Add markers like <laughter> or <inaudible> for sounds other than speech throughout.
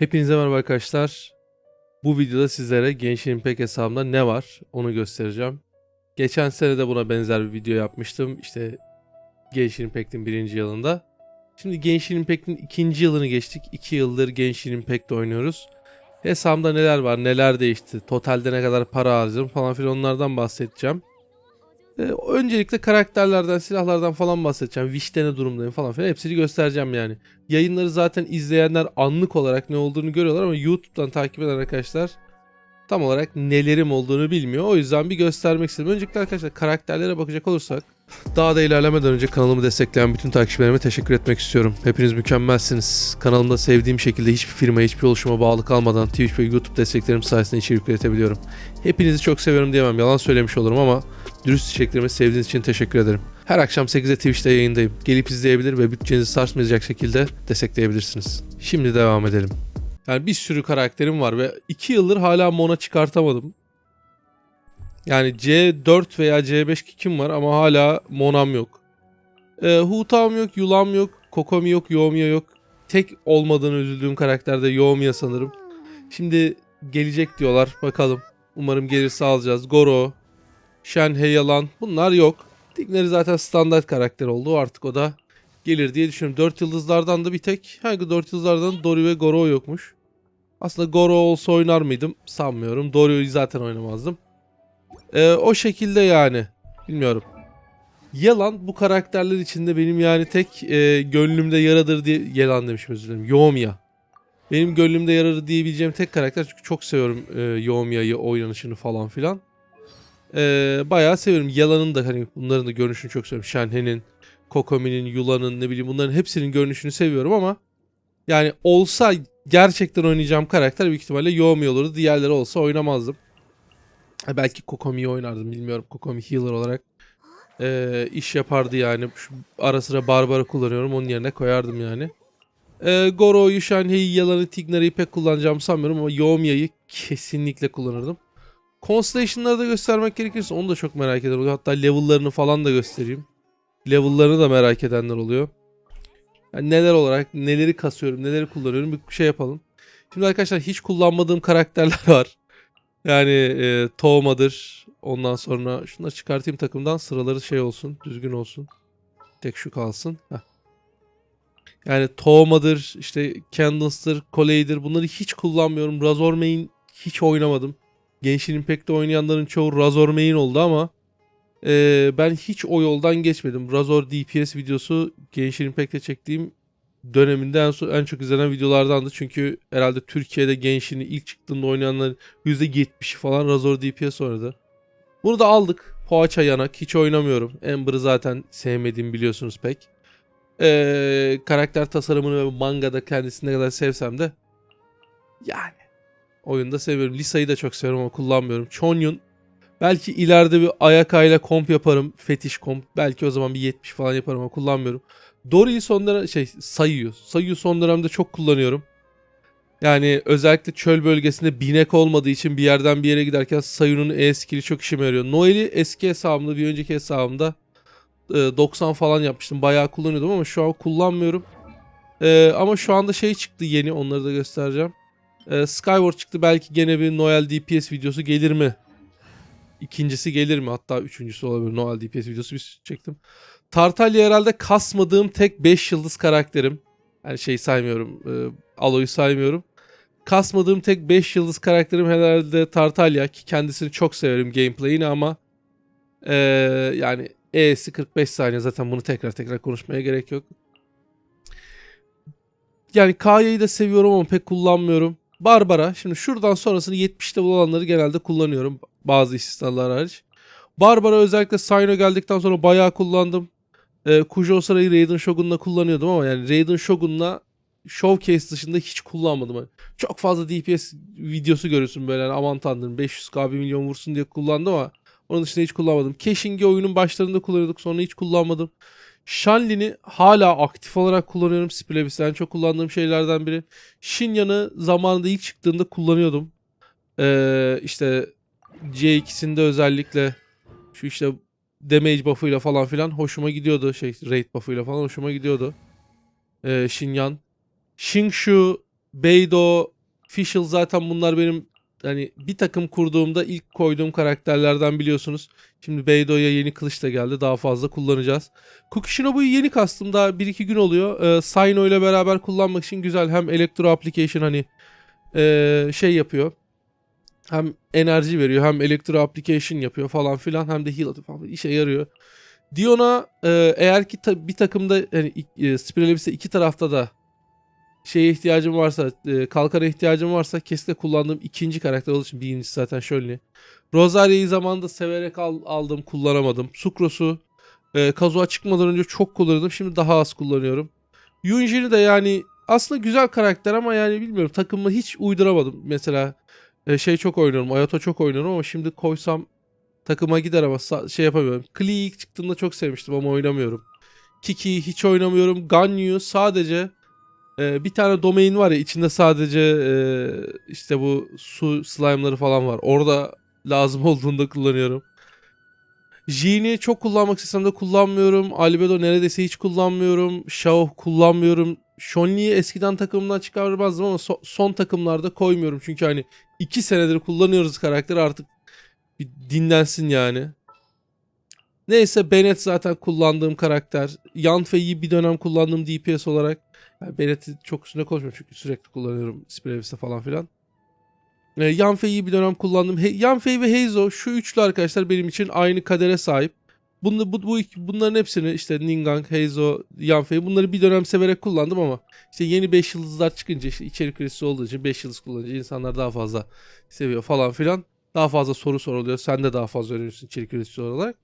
Hepinize merhaba arkadaşlar. Bu videoda sizlere Genshin Impact hesabımda ne var onu göstereceğim. Geçen sene de buna benzer bir video yapmıştım. İşte Genshin Impact'in birinci yılında. Şimdi Genshin Impact'in ikinci yılını geçtik. İki yıldır Genshin Impact'te oynuyoruz. Hesabımda neler var, neler değişti, totalde ne kadar para harcadım falan filan onlardan bahsedeceğim. Ee, öncelikle karakterlerden, silahlardan falan bahsedeceğim. Wish'te ne durumdayım falan filan hepsini göstereceğim yani. Yayınları zaten izleyenler anlık olarak ne olduğunu görüyorlar ama YouTube'dan takip eden arkadaşlar tam olarak nelerim olduğunu bilmiyor. O yüzden bir göstermek istedim. Öncelikle arkadaşlar karakterlere bakacak olursak daha da ilerlemeden önce kanalımı destekleyen bütün takipçilerime teşekkür etmek istiyorum. Hepiniz mükemmelsiniz. Kanalımda sevdiğim şekilde hiçbir firmaya, hiçbir oluşuma bağlı kalmadan Twitch ve YouTube desteklerim sayesinde içerik üretebiliyorum. Hepinizi çok seviyorum diyemem. Yalan söylemiş olurum ama dürüst içeriklerimi sevdiğiniz için teşekkür ederim. Her akşam 8'de Twitch'te yayındayım. Gelip izleyebilir ve bütçenizi sarsmayacak şekilde destekleyebilirsiniz. Şimdi devam edelim. Yani bir sürü karakterim var ve 2 yıldır hala Mona çıkartamadım. Yani C4 veya C5 kikim var ama hala Monam yok. Ee, Hutam yok, Yulam yok, Kokomi yok, Yoimiya yok. Tek olmadığını üzüldüğüm karakter de Yoimiya sanırım. Şimdi gelecek diyorlar. Bakalım. Umarım gelirse alacağız. Goro, Shenhe Yalan bunlar yok. Digneri zaten standart karakter oldu. Artık o da gelir diye düşünüyorum. 4 yıldızlardan da bir tek. Hangi 4 yıldızlardan Dory ve Goro yokmuş. Aslında Goro olsa oynar mıydım? Sanmıyorum. Dory'yi zaten oynamazdım. Ee, o şekilde yani. Bilmiyorum. Yalan bu karakterler içinde benim yani tek e, gönlümde yaradır diye... Yalan demişim özür dilerim. Yoimiya. Benim gönlümde yaradır diyebileceğim tek karakter. Çünkü çok seviyorum e, Yoimiya'yı, oynanışını falan filan. Ee, bayağı seviyorum. Yalan'ın da hani bunların da görünüşünü çok seviyorum. Shenhe'nin, Kokomi'nin, Yulan'ın ne bileyim bunların hepsinin görünüşünü seviyorum ama yani olsa gerçekten oynayacağım karakter büyük ihtimalle Yomi olurdu. Diğerleri olsa oynamazdım. Ha, belki Kokomi'yi oynardım bilmiyorum. Kokomi healer olarak ee, iş yapardı yani. Şu ara sıra Barbara kullanıyorum onun yerine koyardım yani. Ee, Goro'yu, Shenhe'yi, Yalan'ı, Tignar'ı pek kullanacağımı sanmıyorum ama Yomia'yı kesinlikle kullanırdım. Constellation'ları da göstermek gerekirse onu da çok merak ederim. Hatta level'larını falan da göstereyim. Level'larını da merak edenler oluyor. Yani neler olarak, neleri kasıyorum, neleri kullanıyorum bir şey yapalım. Şimdi arkadaşlar hiç kullanmadığım karakterler <laughs> var. Yani e, Toğma'dır. Ondan sonra şunları çıkartayım takımdan sıraları şey olsun, düzgün olsun. Tek şu kalsın. Heh. Yani Toğma'dır, işte Candles'tır, Colei'dir bunları hiç kullanmıyorum. Razor Main hiç oynamadım. Genshin Impact'te oynayanların çoğu Razor main oldu ama e, ben hiç o yoldan geçmedim. Razor DPS videosu Genshin Impact'te çektiğim döneminde en, en çok izlenen videolardandı. Çünkü herhalde Türkiye'de Genshin'i ilk çıktığında oynayanların %70'i falan Razor DPS oynadı. Bunu da aldık. Poğaça yanak. Hiç oynamıyorum. Ember'ı zaten sevmediğimi biliyorsunuz pek. E, karakter tasarımını ve mangada kendisini ne kadar sevsem de yani Oyunda seviyorum. Lisa'yı da çok seviyorum ama kullanmıyorum. Chonyun belki ileride bir Ayaka'yla komp yaparım. Fetiş komp. Belki o zaman bir 70 falan yaparım ama kullanmıyorum. Dory'yi son dönem şey Sayu'yu. Sayu'yu son dönemde çok kullanıyorum. Yani özellikle çöl bölgesinde binek olmadığı için bir yerden bir yere giderken Sayu'nun E skill'i çok işime yarıyor. Noel'i eski hesabımda bir önceki hesabımda e, 90 falan yapmıştım. Bayağı kullanıyordum ama şu an kullanmıyorum. E, ama şu anda şey çıktı yeni onları da göstereceğim. Ee, Skyward çıktı. Belki gene bir Noel DPS videosu gelir mi? İkincisi gelir mi? Hatta üçüncüsü olabilir. Noel DPS videosu bir çektim. Tartalya herhalde kasmadığım tek 5 yıldız karakterim. Yani şey saymıyorum. E, Aloy'u saymıyorum. Kasmadığım tek 5 yıldız karakterim herhalde Tartalya ki kendisini çok severim gameplay'ini ama e, yani E'si 45 saniye zaten bunu tekrar tekrar konuşmaya gerek yok. Yani Kaya'yı da seviyorum ama pek kullanmıyorum. Barbara. Şimdi şuradan sonrasını 70'te olanları genelde kullanıyorum. Bazı istisnalar hariç. Barbara özellikle Sino geldikten sonra bayağı kullandım. Ee, Kujo Saray'ı Raiden Shogun'la kullanıyordum ama yani Raiden Shogun'la Showcase dışında hiç kullanmadım. Yani çok fazla DPS videosu görürsün böyle yani aman tanrım 500k 1 milyon vursun diye kullandım ama onun dışında hiç kullanmadım. Caching'i oyunun başlarında kullanıyorduk sonra hiç kullanmadım. Shanlin'i hala aktif olarak kullanıyorum. Spilebis'te en çok kullandığım şeylerden biri. Shinyan'ı zamanında ilk çıktığında kullanıyordum. Ee, işte C2'sinde özellikle şu işte damage buff'ıyla falan filan hoşuma gidiyordu. Şey raid buff'ıyla falan hoşuma gidiyordu. Ee, Shinyan. Shingshu Beidou, Fischl zaten bunlar benim hani bir takım kurduğumda ilk koyduğum karakterlerden biliyorsunuz. Şimdi Beidou'ya yeni kılıç da geldi. Daha fazla kullanacağız. Kukishinobu'yu yeni kastım. Daha 1-2 gün oluyor. Ee, Sino ile beraber kullanmak için güzel. Hem elektro application hani ee, şey yapıyor. Hem enerji veriyor hem elektro application yapıyor falan filan hem de heal atıyor falan işe yarıyor. Dion'a e, eğer ki ta- bir takımda yani e, Spiralibis'te iki tarafta da şeye ihtiyacım varsa, e, kalkana ihtiyacım varsa kesinlikle kullandığım ikinci karakter olduğu için birincisi zaten şöyle. Rosaria'yı zamanında severek al- aldım, kullanamadım. Sukros'u e, Kazuha çıkmadan önce çok kullanıyordum. Şimdi daha az kullanıyorum. Yunji'ni de yani aslında güzel karakter ama yani bilmiyorum takımı hiç uyduramadım. Mesela e, şey çok oynuyorum, Ayato çok oynuyorum ama şimdi koysam takıma gider ama şey yapamıyorum. Klee ilk çıktığında çok sevmiştim ama oynamıyorum. Kiki'yi hiç oynamıyorum. Ganyu sadece ee, bir tane domain var ya içinde sadece e, işte bu su slime'ları falan var. Orada lazım <laughs> olduğunda kullanıyorum. Jean'i çok kullanmak istesem de kullanmıyorum. Albedo neredeyse hiç kullanmıyorum. Shao kullanmıyorum. Shonli'yi eskiden takımdan çıkarmazdım ama so- son takımlarda koymuyorum. Çünkü hani iki senedir kullanıyoruz karakteri artık bir dinlensin yani. Neyse Bennett zaten kullandığım karakter. Yanfei'yi bir dönem kullandığım DPS olarak. Yani Bennett'i çok üstüne konuşmuyorum çünkü sürekli kullanıyorum Spravis'te falan filan. E, Yanfei'yi bir dönem kullandım. He, Yanfei ve Heizo şu üçlü arkadaşlar benim için aynı kadere sahip. Bunu, bu, bu bunların hepsini işte Ningang, Heizo, Yanfei bunları bir dönem severek kullandım ama işte yeni 5 yıldızlar çıkınca işte içerik üretisi olduğu için 5 yıldız kullanınca insanlar daha fazla seviyor falan filan. Daha fazla soru soruluyor. Sen de daha fazla öğreniyorsun içerik üreticisi olarak.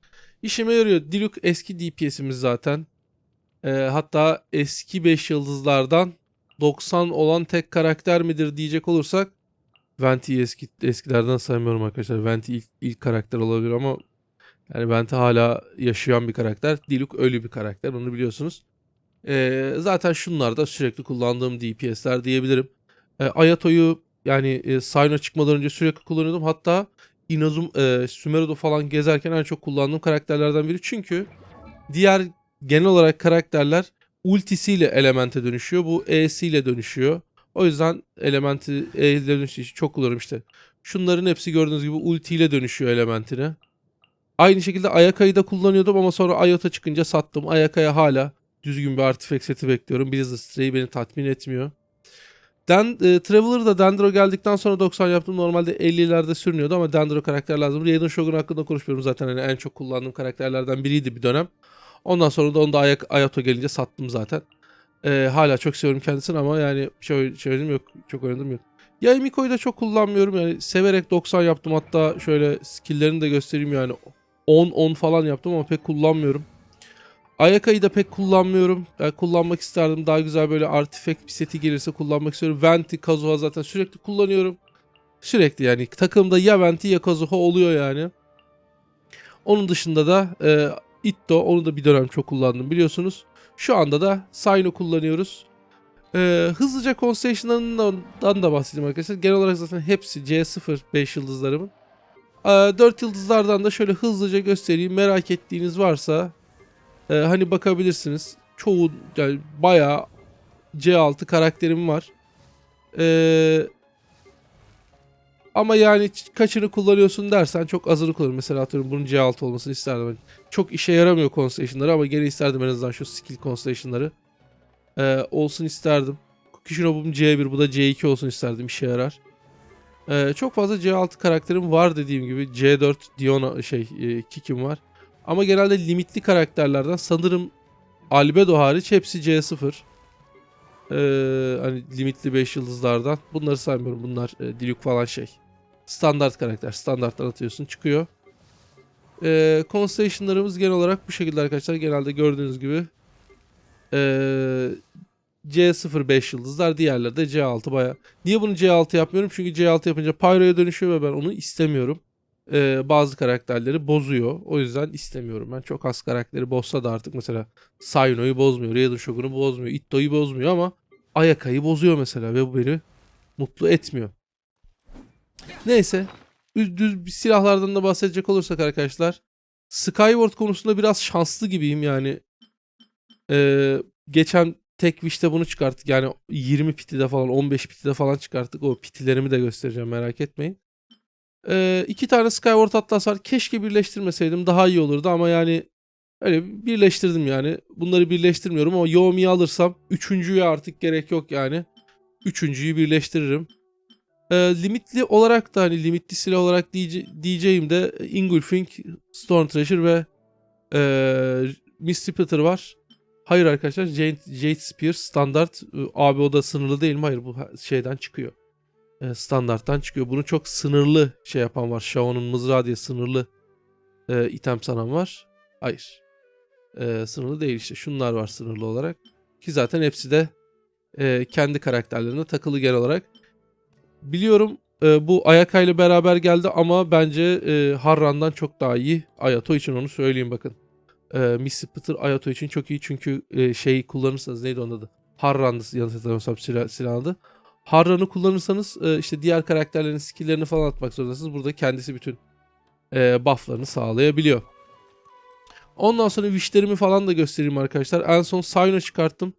İşime yarıyor. Diluc eski DPS'imiz zaten. Ee, hatta eski 5 yıldızlardan 90 olan tek karakter midir diyecek olursak Venti'yi eski, eskilerden saymıyorum arkadaşlar. Venti ilk, ilk karakter olabilir ama yani Venti hala yaşayan bir karakter. Diluc ölü bir karakter onu biliyorsunuz. Ee, zaten şunlar da sürekli kullandığım DPS'ler diyebilirim. Ee, Ayato'yu yani e, Sino çıkmadan önce sürekli kullanıyordum. Hatta Inazum, e, Sumeru'da falan gezerken en çok kullandığım karakterlerden biri. Çünkü diğer genel olarak karakterler ultisiyle elemente dönüşüyor. Bu E'siyle dönüşüyor. O yüzden elementi E ile dönüştüğü çok kullanıyorum işte. Şunların hepsi gördüğünüz gibi ultiyle dönüşüyor elementine. Aynı şekilde Ayaka'yı da kullanıyordum ama sonra Ayota çıkınca sattım. Ayaka'ya hala düzgün bir artifact seti bekliyorum. Blizzard Stray beni tatmin etmiyor. Den, e, Traveler'da Dendro geldikten sonra 90 yaptım. Normalde 50'lerde sürünüyordu ama Dendro karakter lazım. Raiden Shogun hakkında konuşmuyorum zaten. Hani en çok kullandığım karakterlerden biriydi bir dönem. Ondan sonra da onu da Ayak Ayato gelince sattım zaten. E, hala çok seviyorum kendisini ama yani şöyle söyleyeyim yok. Çok oynadım yok. Ya Miko'yu da çok kullanmıyorum. Yani severek 90 yaptım. Hatta şöyle skill'lerini de göstereyim yani. 10-10 falan yaptım ama pek kullanmıyorum. Ayaka'yı da pek kullanmıyorum. Ben kullanmak isterdim. Daha güzel böyle artifact bir seti gelirse kullanmak istiyorum. Venti, Kazuha zaten sürekli kullanıyorum. Sürekli yani takımda ya Venti ya Kazuha oluyor yani. Onun dışında da e, Itto onu da bir dönem çok kullandım biliyorsunuz. Şu anda da Sino kullanıyoruz. E, hızlıca Constellation'larından da bahsedeyim arkadaşlar. Genel olarak zaten hepsi C0 5 yıldızlarımın. E, 4 yıldızlardan da şöyle hızlıca göstereyim. Merak ettiğiniz varsa ee, hani bakabilirsiniz. Çoğu yani bayağı C6 karakterim var. Ee, ama yani kaçını kullanıyorsun dersen çok azını kullanırım. Mesela atıyorum bunun C6 olmasını isterdim. Hani çok işe yaramıyor Constellation'ları ama gene isterdim en azından şu skill Constellation'ları. Ee, olsun isterdim. Kishinobum C1 bu da C2 olsun isterdim işe yarar. Ee, çok fazla C6 karakterim var dediğim gibi. C4 Diona şey e, Kikim var. Ama genelde limitli karakterlerden sanırım Albedo hariç hepsi C0. Ee, hani limitli 5 yıldızlardan. Bunları saymıyorum. Bunlar e, Diluc falan şey. Standart karakter. Standarttan atıyorsun çıkıyor. Ee, Constellation'larımız genel olarak bu şekilde arkadaşlar. Genelde gördüğünüz gibi ee, C0 5 yıldızlar. Diğerleri de C6 baya. Niye bunu C6 yapmıyorum? Çünkü C6 yapınca Pyro'ya dönüşüyor ve ben onu istemiyorum e, bazı karakterleri bozuyor. O yüzden istemiyorum. Ben çok az karakteri bozsa da artık mesela Sayno'yu bozmuyor. Raiden Shogun'u bozmuyor. Itto'yu bozmuyor ama Ayaka'yı bozuyor mesela ve bu beni mutlu etmiyor. Neyse. Düz, silahlardan da bahsedecek olursak arkadaşlar. Skyward konusunda biraz şanslı gibiyim yani. Ee, geçen tek wish'te bunu çıkarttık. Yani 20 pitide falan 15 pitide falan çıkarttık. O pitilerimi de göstereceğim merak etmeyin. Ee, iki tane Skyward Atlas var. Keşke birleştirmeseydim daha iyi olurdu ama yani öyle birleştirdim yani. Bunları birleştirmiyorum ama Yomi'yi alırsam üçüncüye artık gerek yok yani. Üçüncüyü birleştiririm. Ee, limitli olarak da hani limitli silah olarak diye, diyeceğim de Ingulfing, Storm Treasure ve ee, Misty Peter var. Hayır arkadaşlar Jade, Jade Spear standart. Ee, Abi o da sınırlı değil mi? Hayır bu şeyden çıkıyor. Ee, standarttan çıkıyor. Bunu çok sınırlı şey yapan var. Shao'nun mızrağı diye sınırlı e, item sanan var. Hayır. Ee, sınırlı değil işte. Şunlar var sınırlı olarak. Ki zaten hepsi de e, kendi karakterlerine takılı genel olarak. Biliyorum e, bu Ayaka ile beraber geldi ama bence e, Harran'dan çok daha iyi. Ayato için onu söyleyeyim bakın. E, Missy Peter Ayato için çok iyi çünkü e, şeyi kullanırsanız neydi onun adı? Harran'dı yanlış hatırlamıyorsam silah, silahı. Harran'ı kullanırsanız e, işte diğer karakterlerin skill'lerini falan atmak zorundasınız. Burada kendisi bütün e, buff'larını sağlayabiliyor. Ondan sonra wishlerimi falan da göstereyim arkadaşlar. En son Sino çıkarttım.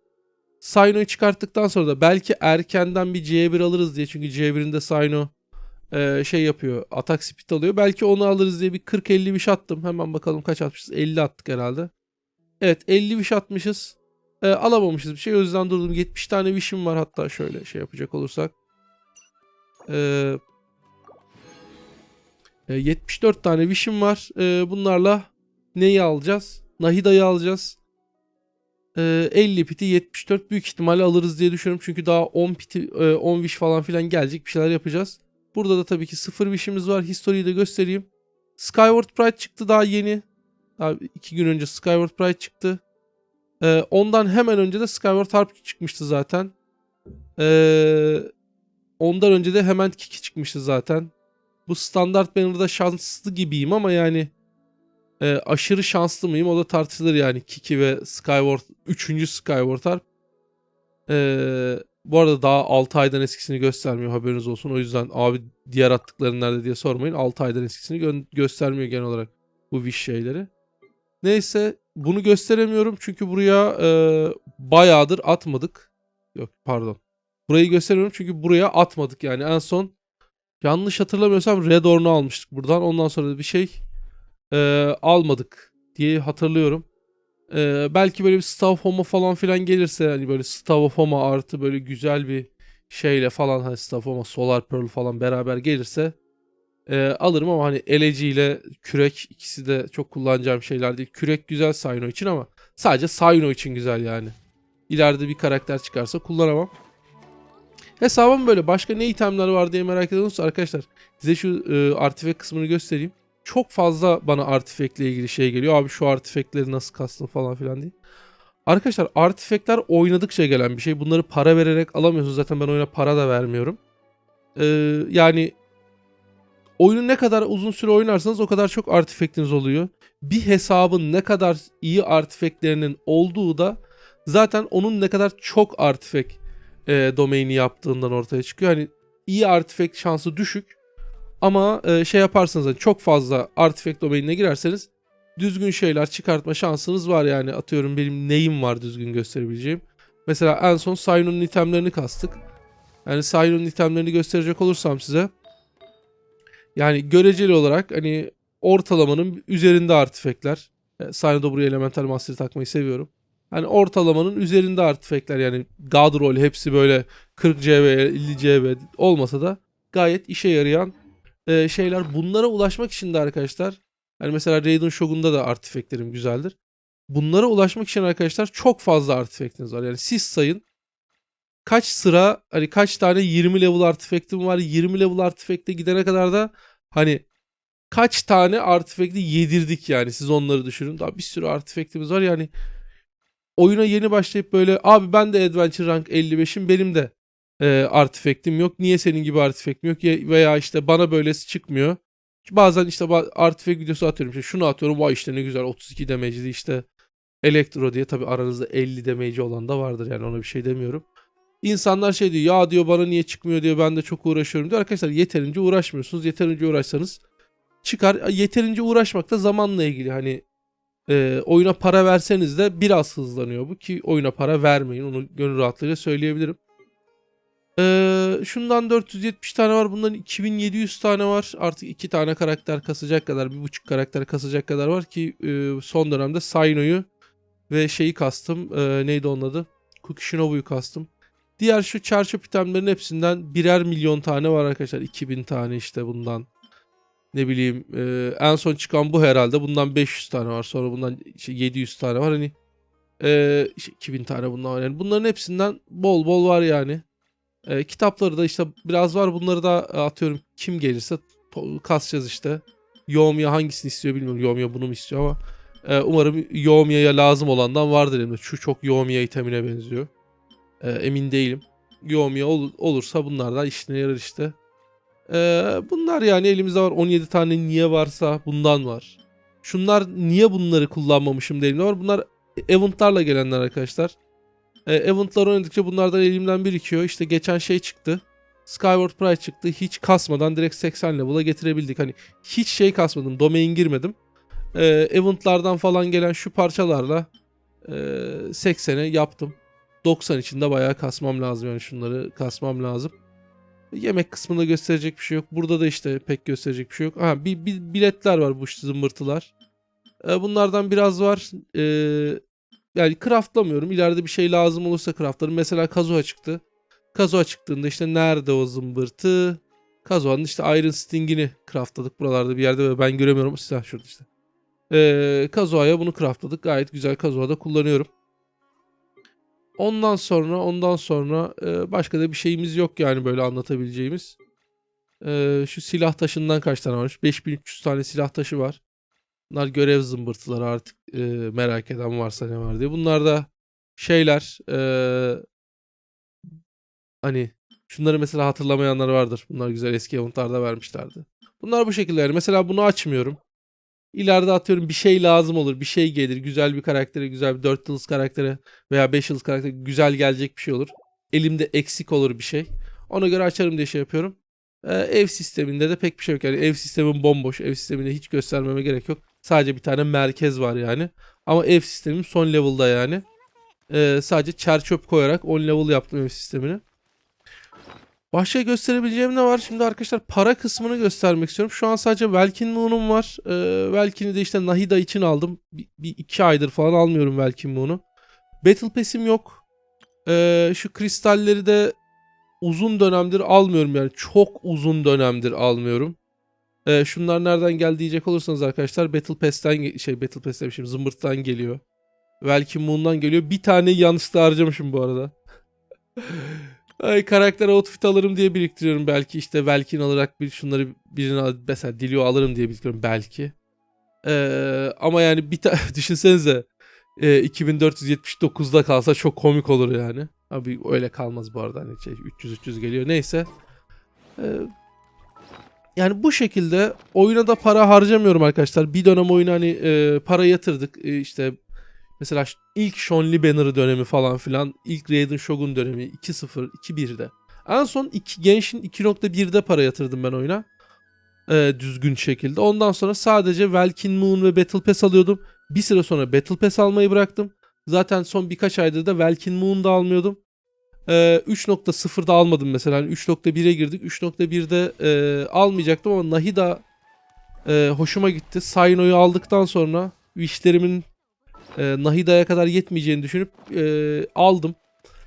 Sino'yu çıkarttıktan sonra da belki erkenden bir C1 alırız diye. Çünkü C1'inde de Sino e, şey yapıyor. Atak speed alıyor. Belki onu alırız diye bir 40-50 wish attım. Hemen bakalım kaç atmışız. 50 attık herhalde. Evet 50 wish atmışız. E, alamamışız bir şey. O yüzden durdum. 70 tane wish'im var hatta şöyle şey yapacak olursak. E, e, 74 tane wish'im var. E, bunlarla neyi alacağız? Nahida'yı alacağız. Ee, 50 piti 74 büyük ihtimalle alırız diye düşünüyorum. Çünkü daha 10 piti e, 10 wish falan filan gelecek bir şeyler yapacağız. Burada da tabii ki 0 wish'imiz var. History'yi de göstereyim. Skyward Pride çıktı daha yeni. Daha 2 gün önce Skyward Pride çıktı. Ee, ondan hemen önce de Skyward Harp çıkmıştı zaten. Ee, ondan önce de hemen Kiki çıkmıştı zaten. Bu standart banner'da şanslı gibiyim ama yani e, aşırı şanslı mıyım o da tartışılır yani Kiki ve Skyward 3. Skyward Harp. E, bu arada daha 6 aydan eskisini göstermiyor haberiniz olsun. O yüzden abi diğer attıkların nerede diye sormayın. 6 aydan eskisini gö- göstermiyor genel olarak bu wish şeyleri. Neyse bunu gösteremiyorum çünkü buraya e, bayağıdır atmadık. Yok pardon. Burayı gösteremiyorum çünkü buraya atmadık yani en son yanlış hatırlamıyorsam Red Orn'u almıştık buradan. Ondan sonra bir şey e, almadık diye hatırlıyorum. E, belki böyle bir Stav of Homa falan filan gelirse hani böyle Stav of Homa artı böyle güzel bir şeyle falan hani Stav of Homa Solar Pearl falan beraber gelirse e, alırım ama hani eleci ile kürek ikisi de çok kullanacağım şeyler değil. Kürek güzel Sayno için ama sadece Sayno için güzel yani. İleride bir karakter çıkarsa kullanamam. Hesabım böyle. Başka ne itemler var diye merak ediyorsanız arkadaşlar size şu e, artifact kısmını göstereyim çok fazla bana artifektle ilgili şey geliyor. Abi şu artifekleri nasıl kastın falan filan diye. Arkadaşlar artifekler oynadıkça gelen bir şey. Bunları para vererek alamıyorsunuz. Zaten ben oyuna para da vermiyorum. Ee, yani oyunu ne kadar uzun süre oynarsanız o kadar çok artifektiniz oluyor. Bir hesabın ne kadar iyi artifeklerinin olduğu da zaten onun ne kadar çok artifek e, domaini yaptığından ortaya çıkıyor. Hani iyi artifek şansı düşük. Ama e, şey yaparsanız hani çok fazla artifact domainine girerseniz düzgün şeyler çıkartma şansınız var yani. Atıyorum benim neyim var düzgün gösterebileceğim. Mesela en son Sayno'nun itemlerini kastık. Yani Sayno'nun itemlerini gösterecek olursam size. Yani göreceli olarak hani ortalamanın üzerinde artifekler. E, Sayno'da buraya Elemental Master'ı takmayı seviyorum. Hani ortalamanın üzerinde artifekler yani God Roll hepsi böyle 40 CV, 50 CV olmasa da gayet işe yarayan e, şeyler. Bunlara ulaşmak için de arkadaşlar hani mesela Raiden Shogun'da da artifeklerim güzeldir. Bunlara ulaşmak için arkadaşlar çok fazla artifektiniz var. Yani siz sayın kaç sıra hani kaç tane 20 level artifektim var. 20 level artifekte gidene kadar da hani kaç tane artifekti yedirdik yani siz onları düşünün. Daha bir sürü artifektimiz var yani oyuna yeni başlayıp böyle abi ben de Adventure Rank 55'im benim de e, artifektim yok. Niye senin gibi artifektim yok Ya- veya işte bana böylesi çıkmıyor. Bazen işte artifek videosu atıyorum. İşte şunu atıyorum. Vay işte ne güzel 32 damage'di işte. Elektro diye tabi aranızda 50 damage olan da vardır yani ona bir şey demiyorum. İnsanlar şey diyor ya diyor bana niye çıkmıyor diyor ben de çok uğraşıyorum diyor. Arkadaşlar yeterince uğraşmıyorsunuz. Yeterince uğraşsanız çıkar. Yeterince uğraşmak da zamanla ilgili hani e, oyuna para verseniz de biraz hızlanıyor bu ki oyuna para vermeyin. Onu gönül rahatlığıyla söyleyebilirim. Ee, şundan 470 tane var. Bundan 2700 tane var. Artık iki tane karakter kasacak kadar, bir buçuk karakter kasacak kadar var ki e, son dönemde Saino'yu ve şeyi kastım. E, neydi onun adı? Kukishinobu'yu kastım. Diğer şu çarşaf itemlerin hepsinden birer milyon tane var arkadaşlar. 2000 tane işte bundan. Ne bileyim e, en son çıkan bu herhalde. Bundan 500 tane var. Sonra bundan işte 700 tane var. Hani e, işte 2000 tane bundan var. Yani bunların hepsinden bol bol var yani. E, kitapları da işte biraz var. Bunları da e, atıyorum kim gelirse kasacağız işte. Yoğumya hangisini istiyor bilmiyorum. Yoğumya bunu mu istiyor ama e, umarım Yoğumya'ya lazım olandan vardır elimde. Şu çok Yoğumya itemine benziyor. E, emin değilim. Yoğumya ol- olursa bunlar da işine yarar işte. E, bunlar yani elimizde var. 17 tane niye varsa bundan var. Şunlar niye bunları kullanmamışım elimde var. Bunlar eventlarla gelenler arkadaşlar. E, eventlar oynadıkça bunlardan elimden birikiyor. İşte geçen şey çıktı. Skyward Pride çıktı. Hiç kasmadan direkt 80 level'a getirebildik. Hani hiç şey kasmadım. Domain girmedim. E, eventlardan falan gelen şu parçalarla e, 80'e yaptım. 90 içinde bayağı kasmam lazım yani şunları kasmam lazım. Yemek kısmında gösterecek bir şey yok. Burada da işte pek gösterecek bir şey yok. Ha bir, bir biletler var bu zımbırtılar. E, bunlardan biraz var. E, yani craftlamıyorum. İleride bir şey lazım olursa craftlarım. Mesela Kazuha çıktı. Kazuha çıktığında işte nerede o zımbırtı? Kazuha'nın işte Iron Sting'ini craftladık buralarda bir yerde ve ben göremiyorum. Silah şurada işte. Ee, Kazuha'ya bunu craftladık. Gayet güzel Kazuha'da kullanıyorum. Ondan sonra ondan sonra e, başka da bir şeyimiz yok yani böyle anlatabileceğimiz. E, şu silah taşından kaç tane varmış? 5300 tane silah taşı var. Bunlar görev zımbırtıları artık e, merak eden varsa ne var diye. Bunlar da şeyler e, hani şunları mesela hatırlamayanlar vardır. Bunlar güzel eski eventlarda vermişlerdi. Bunlar bu şekilde yani. Mesela bunu açmıyorum. İleride atıyorum bir şey lazım olur. Bir şey gelir. Güzel bir karaktere, güzel bir 4 yıldız karaktere veya 5 yıldız karaktere güzel gelecek bir şey olur. Elimde eksik olur bir şey. Ona göre açarım diye şey yapıyorum. Ee, ev sisteminde de pek bir şey yok. Yani ev sistemin bomboş. Ev sisteminde hiç göstermeme gerek yok. Sadece bir tane merkez var yani. Ama ev sistemim son level'da yani. Ee, sadece çer çöp koyarak 10 level yaptım ev sistemini. Başka gösterebileceğim ne var? Şimdi arkadaşlar para kısmını göstermek istiyorum. Şu an sadece Velkin Moon'um var. Ee, Velkin'i de işte Nahida için aldım. Bir, bir iki aydır falan almıyorum Velkin Moon'u. Battle Pass'im yok. Ee, şu kristalleri de uzun dönemdir almıyorum yani. Çok uzun dönemdir almıyorum. Ee, şunlar nereden geldi diyecek olursanız arkadaşlar Battle Pass'ten şey Battle Pass demişim Zımbırt'tan geliyor. Velkin Moon'dan geliyor. Bir tane yanlışlıkla harcamışım bu arada. <laughs> Ay karakter outfit alırım diye biriktiriyorum belki işte Velkin alarak bir şunları birini mesela Dilio alırım diye biriktiriyorum belki. Ee, ama yani bir tane <laughs> düşünsenize e, 2479'da kalsa çok komik olur yani. Abi öyle kalmaz bu arada hani şey 300 300 geliyor neyse. Ee, yani bu şekilde oyuna da para harcamıyorum arkadaşlar. Bir dönem oyuna hani e, para yatırdık. E, işte mesela ilk Lee Banner'ı dönemi falan filan. ilk Raiden Shogun dönemi 2.0, 2.1'de. En son iki, Genshin 2.1'de para yatırdım ben oyuna. E, düzgün şekilde. Ondan sonra sadece Velkin Moon ve Battle Pass alıyordum. Bir süre sonra Battle Pass almayı bıraktım. Zaten son birkaç aydır da Velkin Moon'da almıyordum. Ee, 3.0'da almadım mesela. Hani 3.1'e girdik. 3.1'de e, almayacaktım ama Nahida e, hoşuma gitti. Saino'yu aldıktan sonra işlerimin e, Nahida'ya kadar yetmeyeceğini düşünüp e, aldım.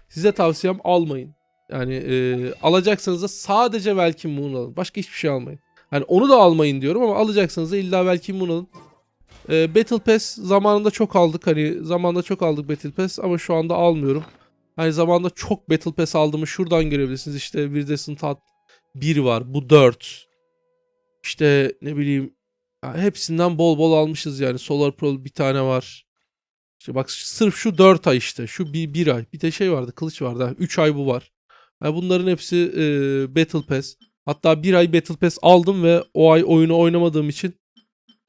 Size tavsiyem almayın. Yani e, alacaksanız da sadece Velkin Moon alın. Başka hiçbir şey almayın. Hani onu da almayın diyorum ama alacaksanız da illa Velkin Moon alın. E, Battle Pass zamanında çok aldık. Hani zamanında çok aldık Battle Pass ama şu anda almıyorum. Hani zamanında çok Battle Pass aldığımı şuradan görebilirsiniz. İşte bir de Tat 1 var. Bu 4. İşte ne bileyim hepsinden bol bol almışız yani. Solar Pro bir tane var. İşte bak sırf şu 4 ay işte. Şu bir, bir ay. Bir de şey vardı. Kılıç vardı. 3 ay bu var. Yani bunların hepsi e, Battle Pass. Hatta bir ay Battle Pass aldım ve o ay oyunu oynamadığım için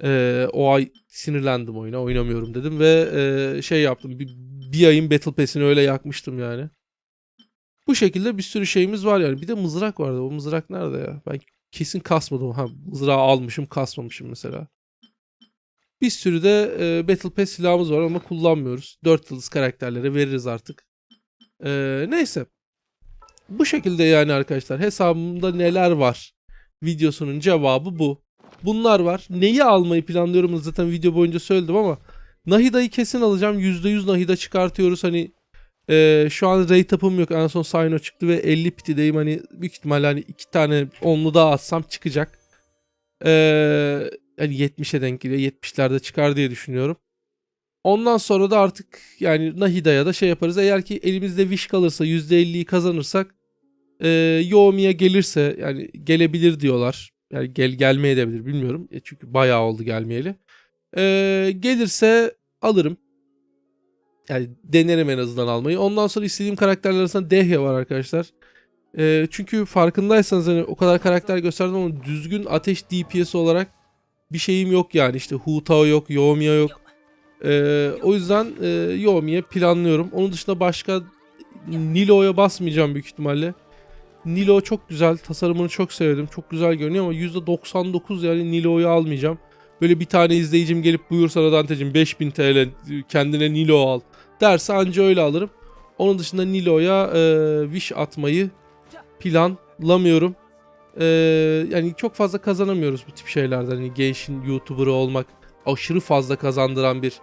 e, o ay sinirlendim oyuna. Oynamıyorum dedim ve e, şey yaptım. Bir, bir ayın Battle Pass'ini öyle yakmıştım yani. Bu şekilde bir sürü şeyimiz var yani. Bir de mızrak vardı. O mızrak nerede ya? Ben kesin kasmadım. Ha mızrağı almışım kasmamışım mesela. Bir sürü de e, Battle Pass silahımız var ama kullanmıyoruz. 4 yıldız karakterlere veririz artık. E, neyse. Bu şekilde yani arkadaşlar hesabımda neler var videosunun cevabı bu. Bunlar var. Neyi almayı planlıyorum zaten video boyunca söyledim ama Nahida'yı kesin alacağım. %100 Nahida çıkartıyoruz. Hani e, şu an rate up'ım yok. En son Sino çıktı ve 50 pitideyim. Hani büyük ihtimalle hani iki tane onlu daha atsam çıkacak. E, yani 70'e denk geliyor. 70'lerde çıkar diye düşünüyorum. Ondan sonra da artık yani Nahida'ya da şey yaparız. Eğer ki elimizde Wish kalırsa %50'yi kazanırsak e, Yomi'ye gelirse yani gelebilir diyorlar. Yani gel gelmeye de bilir bilmiyorum. E, çünkü bayağı oldu gelmeyeli. E, gelirse alırım. Yani denerim en azından almayı. Ondan sonra istediğim karakterler arasında Dehya var arkadaşlar. E, çünkü farkındaysanız hani o kadar karakter gösterdim ama düzgün ateş DPS olarak bir şeyim yok yani. İşte Hu Tao yok, Yomiya yok. E, o yüzden e, Yomiya planlıyorum. Onun dışında başka Nilo'ya basmayacağım büyük ihtimalle. Nilo çok güzel. Tasarımını çok sevdim. Çok güzel görünüyor ama %99 yani Nilo'yu almayacağım. Böyle bir tane izleyicim gelip buyur sana Dante'cim 5000 TL kendine Nilo al derse anca öyle alırım. Onun dışında Nilo'ya e, wish atmayı planlamıyorum. E, yani çok fazla kazanamıyoruz bu tip şeylerden. Hani gençin YouTuber'ı olmak aşırı fazla kazandıran bir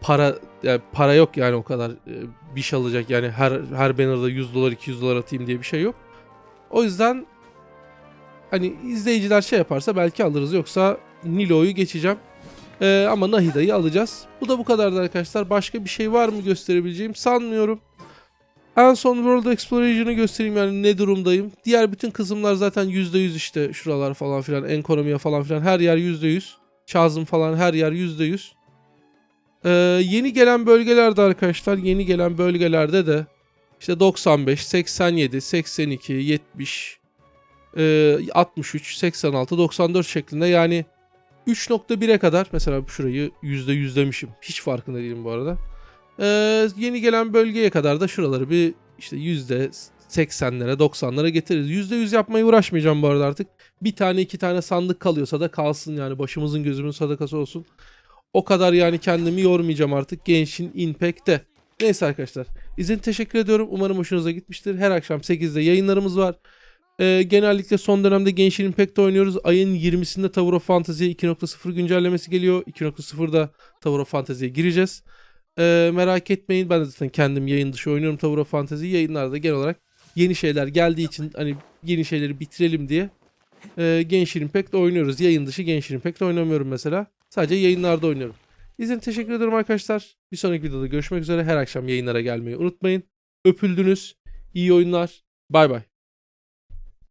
para yani para yok yani o kadar e, bir şey alacak yani her her banner'da 100 dolar 200 dolar atayım diye bir şey yok. O yüzden hani izleyiciler şey yaparsa belki alırız yoksa Nilo'yu geçeceğim. Ee, ama Nahida'yı alacağız. Bu da bu kadardı arkadaşlar. Başka bir şey var mı gösterebileceğim sanmıyorum. En son World Exploration'ı göstereyim yani ne durumdayım. Diğer bütün kısımlar zaten %100 işte şuralar falan filan. Enkonomiya falan filan her yer %100. Chazm falan her yer %100. Ee, yeni gelen bölgelerde arkadaşlar yeni gelen bölgelerde de işte 95, 87, 82, 70, e, 63, 86, 94 şeklinde yani 3.1'e kadar mesela şurayı %100 demişim. Hiç farkında değilim bu arada. Ee, yeni gelen bölgeye kadar da şuraları bir işte %80'lere 90'lara getiririz. %100 yapmaya uğraşmayacağım bu arada artık. Bir tane iki tane sandık kalıyorsa da kalsın yani başımızın gözümün sadakası olsun. O kadar yani kendimi yormayacağım artık Genshin Impact'te. Neyse arkadaşlar. İzin teşekkür ediyorum. Umarım hoşunuza gitmiştir. Her akşam 8'de yayınlarımız var. Ee, genellikle son dönemde Genshin Impact'te oynuyoruz. Ayın 20'sinde Tower of Fantasy 2.0 güncellemesi geliyor. 2.0'da Tower of Fantasy'ye gireceğiz. Ee, merak etmeyin. Ben de zaten kendim yayın dışı oynuyorum Tower of Fantasy. Yayınlarda genel olarak yeni şeyler geldiği için hani yeni şeyleri bitirelim diye e, Genshin Impact oynuyoruz. Yayın dışı Genshin Impact oynamıyorum mesela. Sadece yayınlarda oynuyorum. İzin teşekkür ederim arkadaşlar. Bir sonraki videoda görüşmek üzere. Her akşam yayınlara gelmeyi unutmayın. Öpüldünüz. İyi oyunlar. Bay bay.